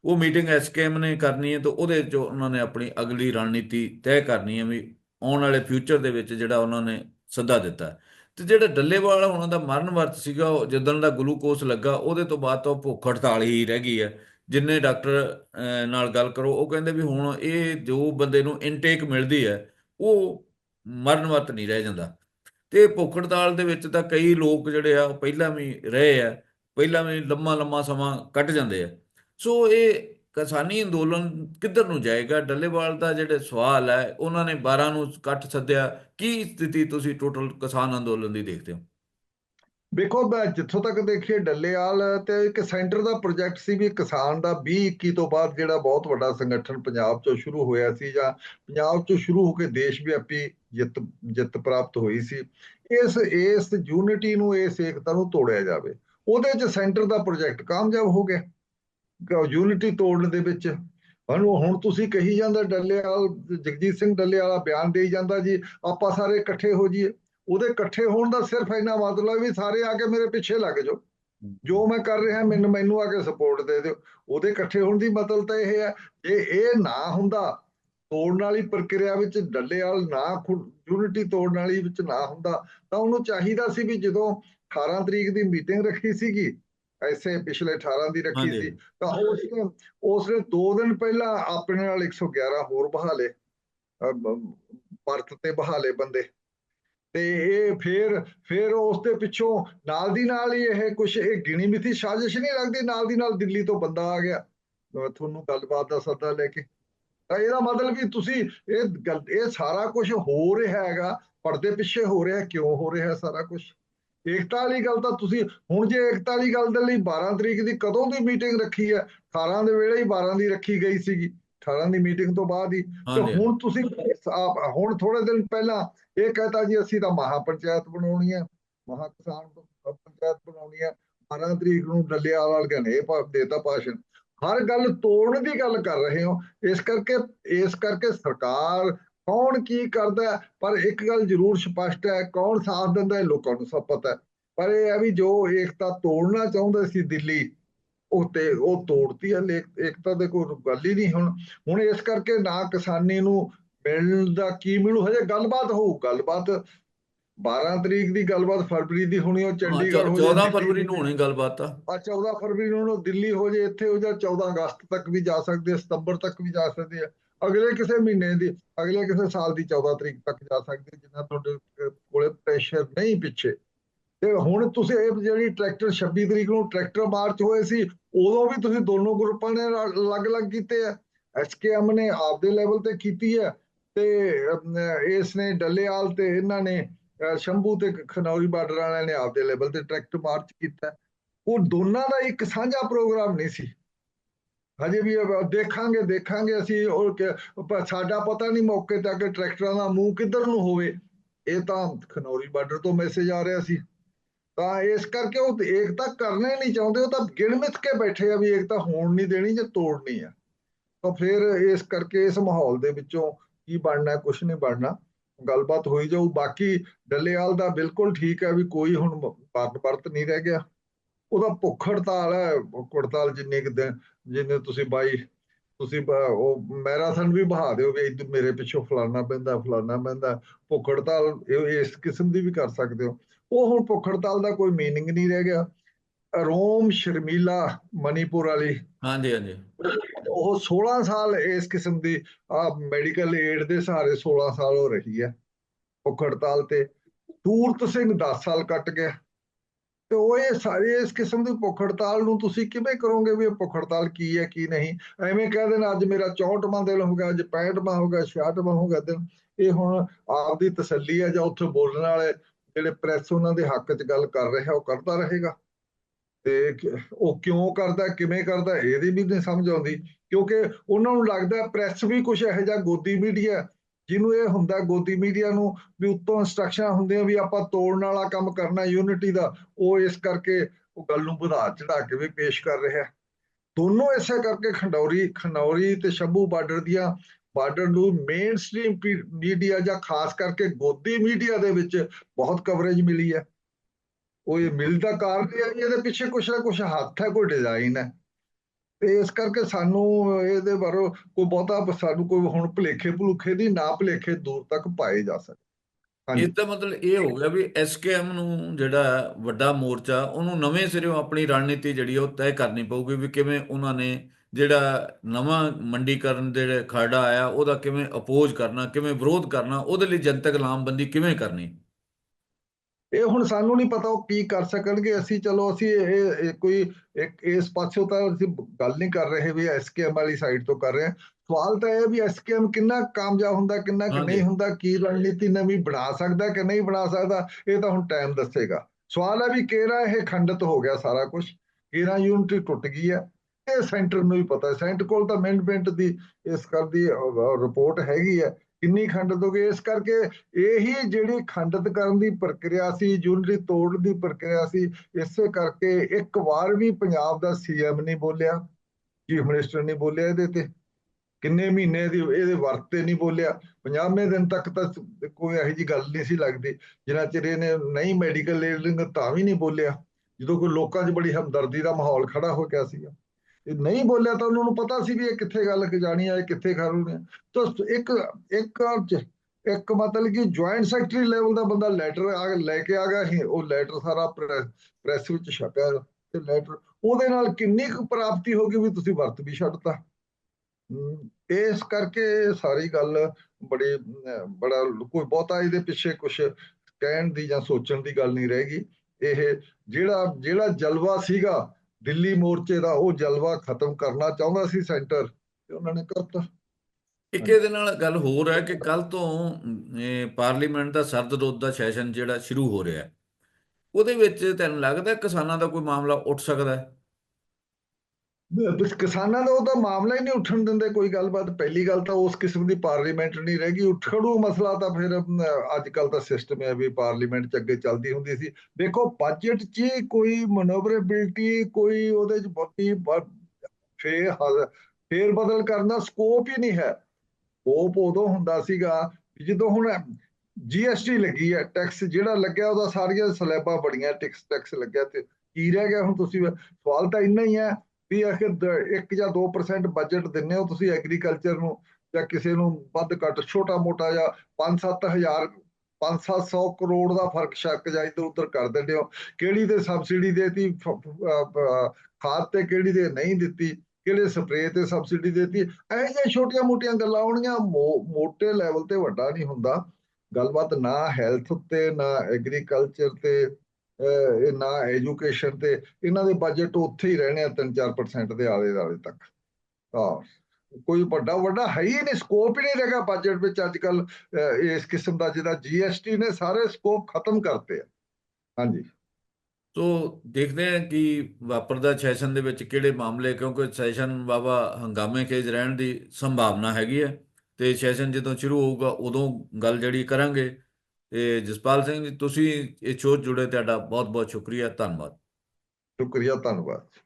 ਉਹ ਮੀਟਿੰਗ ਐਸਕੇਐਮ ਨੇ ਕਰਨੀ ਹੈ ਤੇ ਉਹਦੇ 'ਚ ਉਹਨਾਂ ਨੇ ਆਪਣੀ ਅਗਲੀ ਰਣਨੀਤੀ ਤੈਅ ਕਰਨੀ ਹੈ ਵੀ ਆਉਣ ਵਾਲੇ ਫਿਊਚਰ ਦੇ ਵਿੱਚ ਜਿਹੜਾ ਉਹਨਾਂ ਨੇ ਸੱਦਾ ਦਿੱਤਾ ਤੇ ਜਿਹੜਾ ਡੱਲੇਵਾਲ ਉਹਨਾਂ ਦਾ ਮਰਨ ਵਰਤ ਸੀਗਾ, ਉਹ ਜਿੱਦਣ ਦਾ ਗਲੂਕੋਸ ਲੱਗਾ, ਉਹਦੇ ਤੋਂ ਬਾਅਦ ਤਾਂ ਉਹ ਭੁੱਖ ਹੜਤਾਲ ਹੀ ਰਹਿ ਗਈ ਹੈ। ਜਿੰਨੇ ਡਾਕਟਰ ਨਾਲ ਗੱਲ ਕਰੋ, ਉਹ ਕਹਿੰਦੇ ਵੀ ਹੁਣ ਇਹ ਜੋ ਬੰਦੇ ਨੂੰ ਇਨਟੇਕ ਮਿਲਦੀ ਹੈ, ਉਹ ਮਰਨ ਵਰਤ ਨਹੀਂ ਰਹਿ ਜਾਂਦਾ। ਤੇ ਭੁੱਖ ਹੜਤਾਲ ਦੇ ਵਿੱਚ ਤਾਂ ਕਈ ਲੋਕ ਜਿਹੜੇ ਆ, ਉਹ ਪਹਿਲਾਂ ਵੀ ਰਹੇ ਆ, ਪਹਿਲਾਂ ਵੀ ਲੰਮਾ ਲੰਮਾ ਸਮਾਂ ਕੱਟ ਜਾਂਦੇ ਆ। ਸੋ ਇਹ ਕਿਸਾਨੀ ਅੰਦੋਲਨ ਕਿੱਧਰ ਨੂੰ ਜਾਏਗਾ? ਡੱਲੇਵਾਲ ਦਾ ਜਿਹੜੇ ਸਵਾਲ ਹੈ, ਉਹਨਾਂ ਨੇ 12 ਨੂੰ ਇਕੱਠ ਸੱਦਿਆ। ਕੀ ਸਥਿਤੀ ਤੁਸੀਂ ਟੋਟਲ ਕਿਸਾਨ ਅੰਦੋਲਨ ਦੀ ਦੇਖਦੇ ਹੋ?
ਵੇਖੋ ਮੈਂ ਜਿੱਥੋਂ ਤੱਕ ਦੇਖੀਏ, ਡੱਲੇਵਾਲ ਤੇ ਇੱਕ ਸੈਂਟਰ ਦਾ ਪ੍ਰੋਜੈਕਟ ਸੀ ਵੀ ਕਿਸਾਨ ਦਾ 2021 ਤੋਂ ਬਾਅਦ ਜਿਹੜਾ ਬਹੁਤ ਵੱਡਾ ਸੰਗਠਨ ਪੰਜਾਬ ਚੋਂ ਸ਼ੁਰੂ ਹੋਇਆ ਸੀ ਜਾਂ ਪੰਜਾਬ ਚੋਂ ਸ਼ੁਰੂ ਹੋ ਕੇ ਦੇਸ਼ ਵਿਆਪੀ ਜਿੱਤ ਜਿੱਤ ਪ੍ਰਾਪਤ ਹੋਈ ਸੀ। ਇਸ ਇਸ ਯੂਨਿਟੀ ਨੂੰ, ਇਸ ਏਕਤਾ ਨੂੰ ਤੋੜਿਆ ਜਾਵੇ। ਉਹਦੇ ਚ ਸੈਂਟਰ ਦਾ ਪ੍ਰੋਜੈਕਟ ਕਾਮਯਾਬ ਹੋ ਗਿਆ। ਯੂਨਿਟੀ ਤੋੜਨ ਦੇ ਵਿੱਚ। ਹੁਣ ਹੁਣ ਤੁਸੀਂ ਕਹੀ ਜਾਂਦਾ ਡੱਲੇਵਾਲ ਜਗਜੀਤ ਸਿੰਘ ਡੱਲੇਵਾਲਾ ਬਿਆਨ ਦੇਈ ਜਾਂਦਾ ਜੀ, ਆਪਾਂ ਸਾਰੇ ਇਕੱਠੇ ਹੋ ਜਾਈਏ। ਉਹਦੇ ਇਕੱਠੇ ਹੋਣ ਦਾ ਸਿਰਫ ਇੰਨਾ ਮਤਲਬ ਵੀ ਸਾਰੇ ਆ ਕੇ ਮੇਰੇ ਪਿੱਛੇ ਲੱਗ ਜਾਓ। ਜੋ ਮੈਂ ਕਰ ਰਿਹਾ, ਮੈਨੂੰ ਮੈਨੂੰ ਆ ਕੇ ਸਪੋਰਟ ਦੇ ਦਿਓ। ਉਹਦੇ ਇਕੱਠੇ ਹੋਣ ਦੀ ਮਤਲਬ ਤਾਂ ਇਹ ਹੈ, ਜੇ ਇਹ ਨਾ ਹੁੰਦਾ, ਤੋੜਨ ਵਾਲੀ ਪ੍ਰਕਿਰਿਆ ਵਿੱਚ ਡੱਲੇਵਾਲ ਨਾ ਯੂਨਿਟੀ ਤੋੜਨ ਵਾਲੀ ਵਿੱਚ ਨਾ ਹੁੰਦਾ, ਤਾਂ ਉਹਨੂੰ ਚਾਹੀਦਾ ਸੀ ਵੀ ਜਦੋਂ 18 ਤਰੀਕ ਦੀ ਮੀਟਿੰਗ ਰੱਖੀ ਸੀਗੀ ਐਸੇ ਪਿਛਲੇ 18 ਦੀ ਰੱਖੀ। ਸੀ। ਤਾਂ ਉਸ ਨੇ ਉਸ ਨੇ 2 ਦਿਨ ਪਹਿਲਾਂ ਆਪਣੇ ਨਾਲ 111 ਹੋਰ ਬਹਾ ਲਏ ਅਹ ਬ- ਭਾਰਤ ਤੇ ਬਹਾ ਲਏ ਬੰਦੇ। ਤੇ ਇਹ ਫੇਰ ਫੇਰ ਉਸ ਦੇ ਪਿੱਛੋਂ ਨਾਲ ਦੀ ਨਾਲ ਹੀ ਇਹ ਕੁਝ ਇਹ ਗਿਣੀ ਮਿਥੀ ਸਾਜ਼ਿਸ਼ ਨਹੀਂ ਲੱਗਦੀ ਨਾਲ ਦੀ ਨਾਲ ਦਿੱਲੀ ਤੋਂ ਬੰਦਾ ਆ ਗਿਆ। ਤੁਹਾਨੂੰ ਗੱਲਬਾਤ ਦਾ ਸੱਦਾ ਲੈ ਕੇ। ਤਾਂ ਇਹਦਾ ਮਤਲਬ ਵੀ ਤੁਸੀਂ ਇਹ ਇਹ ਸਾਰਾ ਕੁਝ ਹੋ ਰਿਹਾ ਹੈਗਾ ਪਰਦੇ ਪਿੱਛੇ ਹੋ ਰਿਹਾ ਕਿਉਂ ਹੋ ਰਿਹਾ ਸਾਰਾ ਕੁਝ ਏਕਤਾ ਵਾਲੀ ਗੱਲ ਤਾਂ ਤੁਸੀਂ ਹੁਣ ਜੇ ਏਕਤਾ ਵਾਲੀ ਗੱਲ ਦੇ ਲਈ 12 ਤਰੀਕ ਦੀ ਕਦੋਂ ਦੀ ਮੀਟਿੰਗ ਰੱਖੀ ਹੈ? 18 ਦੇ ਵੇਲੇ ਹੀ 12 ਦੀ ਰੱਖੀ ਗਈ ਸੀਗੀ। 18 ਦੀ ਮੀਟਿੰਗ ਤੋਂ ਬਾਅਦ ਹੀ। ਤੇ ਹੁਣ ਤੁਸੀਂ ਹੁਣ ਥੋੜੇ ਦਿਨ ਪਹਿਲਾਂ ਇਹ ਕਹਤਾ ਜੀ ਅਸੀਂ ਤਾਂ ਮਹਾ ਪੰਚਾਇਤ ਬਣਾਉਣੀ ਹੈ। ਮਹਾ ਕਿਸਾਨ ਪੰਚਾਇਤ ਬਣਾਉਣੀ ਹੈ। 12 ਤਰੀਕ ਨੂੰ ਡੱਲੇਵਾਲ ਵਾਲਿਆਂ ਨੇ ਇਹ ਦੇਤਾ ਭਾਸ਼ਣ। ਹਰ ਗੱਲ ਤੋੜਨ ਦੀ ਗੱਲ ਕਰ ਰਹੇ ਹੋ। ਇਸ ਕਰਕੇ ਇਸ ਕਰਕੇ ਸਰਕਾਰ ਕੌਣ ਕੀ ਕਰਦਾ ਪਰ ਇੱਕ ਗੱਲ ਜ਼ਰੂਰ ਸਪਸ਼ਟ ਹੈ ਕੌਣ ਸਾਥ ਦਿੰਦਾ ਹੈ? ਲੋਕਾਂ ਨੂੰ ਸਭ ਪਤਾ ਹੈ। ਪਰ ਇਹ ਹੈ ਵੀ ਜੋ ਏਕਤਾ ਤੋੜਨਾ ਚਾਹੁੰਦੇ ਸੀ ਦਿੱਲੀ ਉਹ ਤੇ ਉਹ ਤੋੜਤੀ ਹੈ। ਏਕਤਾ ਦੇ ਕੋਈ ਗੱਲ ਹੀ ਨਹੀਂ ਹੁਣ। ਹੁਣ ਇਸ ਕਰਕੇ ਨਾ ਕਿਸਾਨੀ ਨੂੰ ਮਿਲਣ ਦਾ ਕੀ ਮਿਲੂ? ਹਜੇ ਗੱਲਬਾਤ ਹੋਊ। ਗੱਲਬਾਤ 12 ਤਰੀਕ ਦੀ ਗੱਲਬਾਤ ਫਰਵਰੀ ਦੀ ਹੋਣੀ ਉਹ ਚੰਡੀਗੜ੍ਹ ਹੋ
14
ਜਾਂਦੀ
ਫਰਵਰੀ ਨੂੰ ਹੋਣੀ ਗੱਲਬਾਤ ਆ
ਆ 14 ਫਰਵਰੀ ਨੂੰ ਦਿੱਲੀ ਹੋ ਜੇ ਇੱਥੇ ਹੋ ਜਾ 14 ਅਗਸਤ ਤੱਕ ਵੀ ਜਾ ਸਕਦੇ ਸਤੰਬਰ ਤੱਕ ਵੀ ਜਾ ਸਕਦੇ ਆ। ਅਗਲੇ ਕਿਸੇ ਮਹੀਨੇ ਦੀ ਅਗਲੇ ਕਿਸੇ ਸਾਲ ਦੀ 14 ਤਰੀਕ ਤੱਕ ਜਾ ਸਕਦੇ ਜਿੰਨਾ ਤੁਹਾਡੇ ਅਹ, ਕੋਲੇ ਪ੍ਰੈਸ਼ਰ ਨਹੀਂ ਪਿੱਛੇ। ਤੇ ਹੁਣ ਤੁਸੀਂ ਇਹ ਜਿਹੜੀ ਟਰੈਕਟਰ 26 ਤਰੀਕ ਨੂੰ ਟਰੈਕਟਰ ਮਾਰਚ ਹੋਏ ਸੀ ਉਦੋਂ ਵੀ ਤੁਸੀਂ ਦੋਨੋਂ ਗਰੁੱਪਾਂ ਨੇ ਅਲੱਗ-ਅਲੱਗ ਕੀਤੇ ਆ। ਐਸਕੇਐਮ ਨੇ ਆਪਦੇ ਲੈਵਲ ਤੇ ਕੀਤੀ ਹੈ ਤੇ ਇਸ ਨੇ ਡੱਲੇਆਲ ਤੇ ਇਹਨਾਂ ਨੇ ਸ਼ੰਭੂ ਤੇ ਖਨੌਰੀ ਬਾਰਡਰ ਵਾਲਿਆਂ ਨੇ ਆਪਦੇ ਲੈਵਲ ਤੇ ਟਰੈਕਟਰ ਮਾਰਚ ਕੀਤਾ। ਉਹ ਦੋਨਾਂ ਦਾ ਇੱਕ ਸਾਂਝਾ ਪ੍ਰੋਗਰਾਮ ਨਹੀਂ ਸੀ। ਹਜੇ ਵੀ ਦੇਖਾਂਗੇ ਦੇਖਾਂਗੇ ਅਸੀਂ ਉਹ ਸਾਡਾ ਪਤਾ ਨਹੀਂ ਮੌਕੇ ਤੱਕ ਟਰੈਕਟਰਾਂ ਦਾ ਮੂੰਹ ਕਿੱਧਰ ਨੂੰ ਹੋਵੇ। ਇਹ ਤਾਂ ਖਨੌਰੀ ਬਾਰਡਰ ਤੋਂ ਮੈਸੇਜ ਆ ਰਿਹਾ ਸੀ। ਤਾਂ ਇਸ ਕਰਕੇ ਉਹ ਏਕਤਾ ਕਰਨਾ ਹੀ ਨਹੀਂ ਚਾਹੁੰਦੇ, ਉਹ ਤਾਂ ਗਿਣਮਿਤ ਕੇ ਬੈਠੇ ਆ ਵੀ ਏਕਤਾ ਹੋਣ ਨਹੀਂ ਦੇਣੀ ਜਾਂ ਤੋੜਨੀ ਆ। ਤਾਂ ਫਿਰ ਇਸ ਕਰਕੇ ਇਸ ਮਾਹੌਲ ਦੇ ਵਿੱਚੋਂ ਕੀ ਬਣਨਾ, ਕੁਛ ਨਹੀਂ ਬਣਨਾ। ਗੱਲਬਾਤ ਹੋਈ ਜਾਊ। ਬਾਕੀ ਡੱਲੇਵਾਲ ਦਾ ਬਿਲਕੁਲ ਠੀਕ ਹੈ ਵੀ ਕੋਈ ਹੁਣ ਵਰਤ ਵਰਤ ਨਹੀਂ ਰਹਿ ਗਿਆ। ਉਹਦਾ ਭੁੱਖ ਹੜਤਾਲ ਹੈ ਭੁੱਖ ਹੜਤਾਲ ਜਿੰਨੇ ਕੁ ਜਿੰਨੇ ਤੁਸੀਂ ਬਾਈ ਤੁਸੀਂ ਉਹ ਮੈਰਾਥਨ ਵੀ ਬਹਾ ਦਿਓ ਵੀ ਮੇਰੇ ਪਿੱਛੋਂ ਫਲਾਨਾ ਪੈਂਦਾ ਫਲਾਨਾ ਪੈਂਦਾ। ਭੁੱਖ ਹੜਤਾਲ ਇਹ ਇਸ ਕਿਸਮ ਦੀ ਵੀ ਕਰ ਸਕਦੇ ਹੋ। ਉਹ ਹੁਣ ਭੁੱਖ ਹੜਤਾਲ ਦਾ ਕੋਈ ਮੀਨਿੰਗ ਨਹੀਂ ਰਹਿ ਗਿਆ। ਰੋਮ ਸ਼ਰਮੀਲਾ ਮਨੀਪੁਰ ਵਾਲੀ।
ਹਾਂਜੀ ਹਾਂਜੀ।
ਉਹ 16 ਸਾਲ ਇਸ ਕਿਸਮ ਦੀ ਆ ਮੈਡੀਕਲ ਏਡ ਦੇ ਸਹਾਰੇ 16 ਸਾਲ ਹੋ ਰਹੀ ਹੈ। ਭੁੱਖ ਹੜਤਾਲ ਤੇ। ਤੂਰਤ ਸਿੰਘ 10 ਸਾਲ ਕੱਟ ਗਿਆ। ਤੇ ਉਹ ਇਹ ਸਾਰੇ ਇਸ ਕਿਸਮ ਦੀ ਭੁੱਖ ਹੜਤਾਲ ਨੂੰ ਤੁਸੀਂ ਕਿਵੇਂ ਕਰੋਗੇ ਵੀ ਇਹ ਭੁੱਖ ਹੜਤਾਲ ਕੀ ਹੈ, ਕੀ ਨਹੀਂ? ਐਵੇਂ ਕਹਿ ਦੇਣਾ, ਅੱਜ ਮੇਰਾ 64ਵਾਂ ਦਿਨ ਹੋ ਗਿਆ ਅੱਜ 65ਵਾਂ ਹੋ ਗਿਆ 66ਵਾਂ ਹੋ ਦਿਨ। ਇਹ ਹੁਣ ਆਪਦੀ ਤਸੱਲੀ ਹੈ ਜਾਂ ਉੱਥੇ ਬੋਲਣ ਵਾਲੇ ਜਿਹੜੇ ਪ੍ਰੈਸ ਉਹਨਾਂ ਦੇ ਹੱਕ 'ਚ ਗੱਲ ਕਰ ਰਿਹਾ, ਉਹ ਕਰਦਾ ਰਹੇਗਾ। ਤੇ ਉਹ ਕਿਉਂ ਕਰਦਾ, ਕਿਵੇਂ ਕਰਦਾ, ਇਹਦੀ ਵੀ ਨਹੀਂ ਸਮਝ ਆਉਂਦੀ। ਕਿਉਂਕਿ ਉਹਨਾਂ ਨੂੰ ਲੱਗਦਾ ਪ੍ਰੈਸ ਵੀ ਕੁਝ ਇਹੋ ਜਿਹਾ ਗੋਦੀ ਮੀਡੀਆ ਜਿਹਨੂੰ ਇਹ ਹੁੰਦਾ ਗੋਦੀ ਮੀਡੀਆ ਨੂੰ ਵੀ ਉੱਤੋਂ ਇੰਸਟਰਕਸ਼ਨਾਂ ਹੁੰਦੀਆਂ ਵੀ ਆਪਾਂ ਤੋੜਨ ਵਾਲਾ ਕੰਮ ਕਰਨਾ ਯੂਨਿਟੀ ਦਾ, ਉਹ ਇਸ ਕਰਕੇ ਉਹ ਗੱਲ ਨੂੰ ਵਧਾ ਚੜਾ ਕੇ ਵੀ ਪੇਸ਼ ਕਰ ਰਿਹਾ। ਦੋਨੋਂ ਇਸੇ ਕਰਕੇ ਖੰਡੌਰੀ ਖਨੌਰੀ ਤੇ ਸ਼ੰਭੂ ਬਾਰਡਰ ਦੀਆਂ, ਬਾਰਡਰ ਨੂੰ ਮੇਨ ਸਟ੍ਰੀਮ ਮੀਡੀਆ ਜਾਂ ਖਾਸ ਕਰਕੇ ਗੋਦੀ ਮੀਡੀਆ ਦੇ ਵਿੱਚ ਬਹੁਤ ਕਵਰੇਜ ਮਿਲੀ ਹੈ। ਉਹ ਇਹ ਮਿਲਦਾ ਕਾਰਨ ਇਹ ਹੈ ਵੀ ਇਹਦੇ ਪਿੱਛੇ ਕੁਛ ਨਾ ਕੁਛ ਹੱਥ ਹੈ, ਕੋਈ ਡਿਜ਼ਾਈਨ ਹੈ। ਤੇ ਇਸ ਕਰਕੇ ਸਾਨੂੰ ਇਹਦੇ ਬਾਰੇ ਕੋਈ ਬਹੁਤਾ ਸਾਨੂੰ ਕੋਈ ਹੁਣ ਭੁਲੇਖੇ ਭੁਲੂਖੇ ਦੀ ਨਾ ਭੁਲੇਖੇ ਦੂਰ ਤੱਕ ਪਾਏ ਜਾ ਸਕਦੇ।
ਇਸ ਦਾ ਮਤਲਬ ਇਹ ਹੋ ਗਿਆ ਵੀ ਐਸਕੇਐਮ ਨੂੰ ਜਿਹੜਾ ਵੱਡਾ ਮੋਰਚਾ, ਉਹਨੂੰ ਨਵੇਂ ਸਿਰਿਓਂ ਆਪਣੀ ਰਣਨੀਤੀ ਜਿਹੜੀ ਆ ਉਹ ਤੈਅ ਕਰਨੀ ਪਊਗੀ ਵੀ ਕਿਵੇਂ ਉਹਨਾਂ ਨੇ ਜਿਹੜਾ ਨਵਾਂ ਮੰਡੀਕਰਨ ਦੇ ਜਿਹੜੇ ਖਰੜਾ ਆਇਆ, ਉਹਦਾ ਕਿਵੇਂ ਅਪੋਜ਼ ਕਰਨਾ, ਕਿਵੇਂ ਵਿਰੋਧ ਕਰਨਾ, ਉਹਦੇ ਲਈ ਜਨਤਕ ਲਾਮਬੰਦੀ ਕਿਵੇਂ ਕਰਨੀ।
ਇਹ ਹੁਣ ਸਾਨੂੰ ਨਹੀਂ ਪਤਾ ਉਹ ਕੀ ਕਰ ਸਕਣਗੇ ਅਸੀਂ ਚਲੋ ਅਸੀਂ ਇਹ ਕੋਈ ਇੱਕ ਇਸ ਪਾਸਿਓਂ ਤਾਂ ਅਸੀਂ ਗੱਲ ਨਹੀਂ ਕਰ ਰਹੇ ਵੀ ਐਸਕੇਐਮ ਵਾਲੀ ਸਾਈਡ ਤੋਂ ਕਰ ਰਹੇ ਹਾਂ। ਸਵਾਲ ਤਾਂ ਇਹ ਵੀ ਐਸਕੇਐਮ ਕਿੰਨਾ ਕਾਮਯਾਬ ਹੁੰਦਾ ਕਿੰਨਾ ਕਿ। ਨਹੀਂ ਹੁੰਦਾ ਕੀ ਰਣਨੀਤੀ ਨਵੀਂ ਬਣਾ ਸਕਦਾ ਕਿ ਨਹੀਂ ਬਣਾ ਸਕਦਾ ਇਹ ਤਾਂ ਹੁਣ ਟਾਈਮ ਦੱਸੇਗਾ। ਸਵਾਲ ਹੈ ਵੀ ਕਿਹੜਾ ਇਹ ਖੰਡਿਤ ਹੋ ਗਿਆ ਸਾਰਾ ਕੁਝ ਕਿਹੜਾ ਯੂਨਿਟੀ ਟੁੱਟ ਗਈ ਹੈ ਇਹ ਸੈਂਟਰ ਨੂੰ ਵੀ ਪਤਾ ਹੈ। ਸੈਂਟਰ ਕੋਲ ਤਾਂ ਅਮੈਂਡਮੈਂਟ ਦੀ ਇਸ ਕਰ ਦੀ ਰਿਪੋਰਟ ਹੈਗੀ ਹੈ ਕਿੰਨੀ ਖੰਡਿਤ ਹੋ ਗਈ? ਇਸ ਕਰਕੇ ਇਹੀ ਜਿਹੜੀ ਖੰਡਿਤ ਕਰਨ ਦੀ ਪ੍ਰਕਿਰਿਆ ਸੀ ਯੂਨਿਟੀ ਤੋੜਨ ਦੀ ਪ੍ਰਕਿਰਿਆ ਸੀ, ਇਸੇ ਕਰਕੇ ਇੱਕ ਵਾਰ ਵੀ ਪੰਜਾਬ ਦਾ ਸੀਐਮ ਨਹੀਂ ਬੋਲਿਆ ਚੀਫ ਮਿਨਿਸਟਰ ਨਹੀਂ ਬੋਲਿਆ ਇਹਦੇ ਤੇ। ਕਿੰਨੇ ਮਹੀਨੇ ਦੀ ਇਹਦੇ ਵਰਤ ਤੇ ਨਹੀਂ ਬੋਲਿਆ। 50ਵੇਂ ਦਿਨ ਤੱਕ ਤਾਂ ਕੋਈ ਇਹੋ ਜੀ ਗੱਲ ਨਹੀਂ ਸੀ ਲੱਗਦੀ। ਜਿੰਨਾ ਚਿਰ ਇਹਨੇ ਨਹੀਂ ਮੈਡੀਕਲ ਲੀਡਿੰਗ ਤਾਂ ਵੀ ਨਹੀਂ ਬੋਲਿਆ। ਜਦੋਂ ਕੋਈ ਲੋਕਾਂ 'ਚ ਬੜੀ ਹਮਦਰਦੀ ਦਾ ਮਾਹੌਲ ਖੜਾ ਹੋ ਗਿਆ ਸੀਗਾ। ਨਹੀਂ ਬੋਲਿਆ ਤਾਂ ਉਹਨਾਂ ਨੂੰ ਪਤਾ ਸੀ ਵੀ ਇਹ ਕਿੱਥੇ ਗੱਲ ਜਾਣੀ ਆ ਇਹ ਕਿੱਥੇ ਖੜੂਗੇ ਤਾਂ ਇੱਕ ਇੱਕ ਇੱਕ ਮਤਲਬ ਕਿ ਜੁਆਇੰਟ ਸੈਕਟਰੀ ਲੈਵਲ ਦਾ ਬੰਦਾ ਲੈਟਰ ਆ ਲੈ ਕੇ ਆ ਗਿਆ ਉਹ ਲੈਟਰ ਸਾਰਾ ਪ੍ਰੈਸ ਵਿੱਚ ਛਪਿਆ ਤੇ ਲੈਟਰ ਉਹਦੇ ਨਾਲ ਕਿੰਨੀ ਕੁ ਪ੍ਰਾਪਤੀ ਹੋ ਗਈ ਵੀ ਤੁਸੀਂ ਵਰਤ ਵੀ ਛੱਡਤਾ? ਹਮ, ਇਸ ਕਰਕੇ ਸਾਰੀ ਗੱਲ ਬੜੀ ਬੜਾ ਕੋਈ ਬਹੁਤਾ ਇਹਦੇ ਪਿੱਛੇ ਕੁਝ ਕਹਿਣ ਦੀ ਜਾਂ ਸੋਚਣ ਦੀ ਗੱਲ ਨਹੀਂ ਰਹਿ ਗਈ। ਇਹ ਜਿਹੜਾ ਜਿਹੜਾ ਜਲਵਾ ਸੀਗਾ ਦਿੱਲੀ ਮੋਰਚੇ ਦਾ ਉਹ ਜਲਵਾ ਖਤਮ ਕਰਨਾ ਚਾਹੁੰਦਾ ਸੀ ਸੈਂਟਰ ਤੇ ਉਹਨਾਂ ਨੇ ਕਰਤਾ।
ਇੱਕ ਇਹਦੇ ਨਾਲ ਗੱਲ ਹੋਰ ਹੈ ਕਿ ਕੱਲ ਤੋਂ ਪਾਰਲੀਮੈਂਟ ਦਾ ਸਰਦ ਰੁੱਤ ਦਾ ਸੈਸ਼ਨ ਜਿਹੜਾ ਸ਼ੁਰੂ ਹੋ ਰਿਹਾ ਹੈ। ਉਹਦੇ ਵਿੱਚ ਤੁਹਾਨੂੰ ਲੱਗਦਾ ਕਿਸਾਨਾਂ ਦਾ ਕੋਈ ਮਾਮਲਾ ਉੱਠ ਸਕਦਾ ਹੈ?
ਕਿਸਾਨਾਂ ਦਾ ਉਹ ਤਾਂ ਮਾਮਲਾ ਹੀ ਨਹੀਂ ਉੱਠਣ ਦਿੰਦੇ, ਕੋਈ ਗੱਲਬਾਤ, ਪਹਿਲੀ ਗੱਲ ਤਾਂ ਉਸ ਕਿਸਮ ਦੀ ਪਾਰਲੀਮੈਂਟ ਨਹੀਂ ਰਹਿ ਗਈ। ਉੱਠੜੂ ਮਸਲਾ ਤਾਂ ਫਿਰ ਅੱਜ ਕੱਲ ਤਾਂ ਸਿਸਟਮ ਹੈ ਵੀ ਪਾਰਲੀਮੈਂਟ ਚ ਅੱਗੇ ਚੱਲਦੀ ਹੁੰਦੀ ਸੀ। ਦੇਖੋ ਬਜਟ 'ਚ ਕੋਈ ਮਨੋਵਰੇਬਿਲਟੀ ਕੋਈ ਉਹਦੇ 'ਚ ਬਹੁਤੀ ਫੇਰ ਹ- ਫੇਰ ਬਦਲ ਕਰਨ ਦਾ ਸਕੋਪ ਹੀ ਨਹੀਂ ਹੈ। ਸਕੋਪ ਉਦੋਂ ਹੁੰਦਾ ਸੀਗਾ ਵੀ ਜਦੋਂ ਹੁਣ ਜੀਐਸਟੀ ਲੱਗੀ ਹੈ ਟੈਕਸ ਜਿਹੜਾ ਲੱਗਿਆ ਉਹਦਾ ਸਾਰੀਆਂ ਸਲੈਬਾਂ ਬੜੀਆਂ ਟੈਕਸ ਟੈਕਸ ਲੱਗਿਆ ਤੇ ਕੀ ਰਹਿ ਗਿਆ ਹੁਣ ਤੁਸੀਂ? ਸਵਾਲ ਤਾਂ ਇੰਨਾ ਹੀ ਹੈ। ਵੀ ਆਖਿਰ 1 ਜਾਂ 2% ਬਜਟ ਦਿੰਨੇ ਹੋ ਤੁਸੀਂ ਐਗਰੀਕਲਚਰ ਨੂੰ ਜਾਂ ਕਿਸੇ ਨੂੰ ਵੱਧ ਘੱਟ, ਛੋਟਾ ਮੋਟਾ ਜਾਂ 5-7000 5-700 ਕਰੋੜ ਦਾ ਫ਼ਰਕ ਸ਼ੱਕ ਜਾਂ ਇੱਧਰ ਉੱਧਰ ਕਰ ਦਿੰਦੇ ਹੋ। ਕਿਹੜੀ ਤੇ ਸਬਸਿਡੀ ਦੇਤੀ ਖਾਦ ਤੇ ਕਿਹੜੀ ਦੇ ਨਹੀਂ ਦਿੱਤੀ, ਕਿਹੜੇ ਸਪਰੇਅ ਤੇ ਸਬਸਿਡੀ ਦੇਤੀ। ਇਹ ਜਿਹੀਆਂ ਛੋਟੀਆਂ ਮੋਟੀਆਂ ਗੱਲਾਂ ਹੋਣਗੀਆਂ, ਮੋ- ਮੋਟੇ ਲੈਵਲ ਤੇ ਵੱਡਾ ਨਹੀਂ ਹੁੰਦਾ। ਗੱਲਬਾਤ ਨਾ ਹੈਲਥ ਤੇ, ਨਾ ਐਗਰੀਕਲਚਰ ਤੇ ਇਹ ਨਾ ਐਜੂਕੇਸ਼ਨ ਤੇ, ਇਹਨਾਂ ਦੇ ਬਜਟ ਉੱਥੇ ਹੀ ਰਹਿਣੇ ਆ 3-4% ਦੇ ਆਲੇ ਦੁਆਲੇ ਤੱਕ। ਹਾਂ, ਕੋਈ ਵੱਡਾ ਵੱਡਾ ਹੈ ਹੀ ਨਹੀਂ ਸਕੋਪ ਹੀ ਨਹੀਂ ਰਹੇਗਾ ਬਜਟ ਵਿੱਚ ਅੱਜ ਕੱਲ ਇਸ ਕਿਸਮ ਦਾ ਜਿਹਦਾ ਜੀਐਸਟੀ ਨੇ ਸਾਰੇ ਸਕੋਪ ਖਤਮ ਕਰਤੇ ਆ। ਹਾਂਜੀ।
ਸੋ ਦੇਖਦੇ ਹਾਂ ਕਿ ਵਾਪਰਦਾ ਸੈਸ਼ਨ ਦੇ ਵਿੱਚ ਕਿਹੜੇ ਮਾਮਲੇ, ਕਿਉਂਕਿ ਸੈਸ਼ਨ ਵਾਵਾ ਹੰਗਾਮੇ ਖੇਜ ਰਹਿਣ ਦੀ ਸੰਭਾਵਨਾ ਹੈਗੀ ਹੈ। ਤੇ ਸੈਸ਼ਨ ਜਦੋਂ ਸ਼ੁਰੂ ਹੋਊਗਾ, ਉਦੋਂ ਗੱਲ ਜਿਹੜੀ ਕਰਾਂਗੇ। ਇਹ ਜਸਪਾਲ ਸਿੰਘ ਜੀ, ਤੁਸੀਂ ਇਹ ਸ਼ੋਅ ਜੁੜੇ, ਤੁਹਾਡਾ ਬਹੁਤ ਬਹੁਤ ਸ਼ੁਕਰੀਆ, ਧੰਨਵਾਦ।
ਸ਼ੁਕਰੀਆ, ਧੰਨਵਾਦ।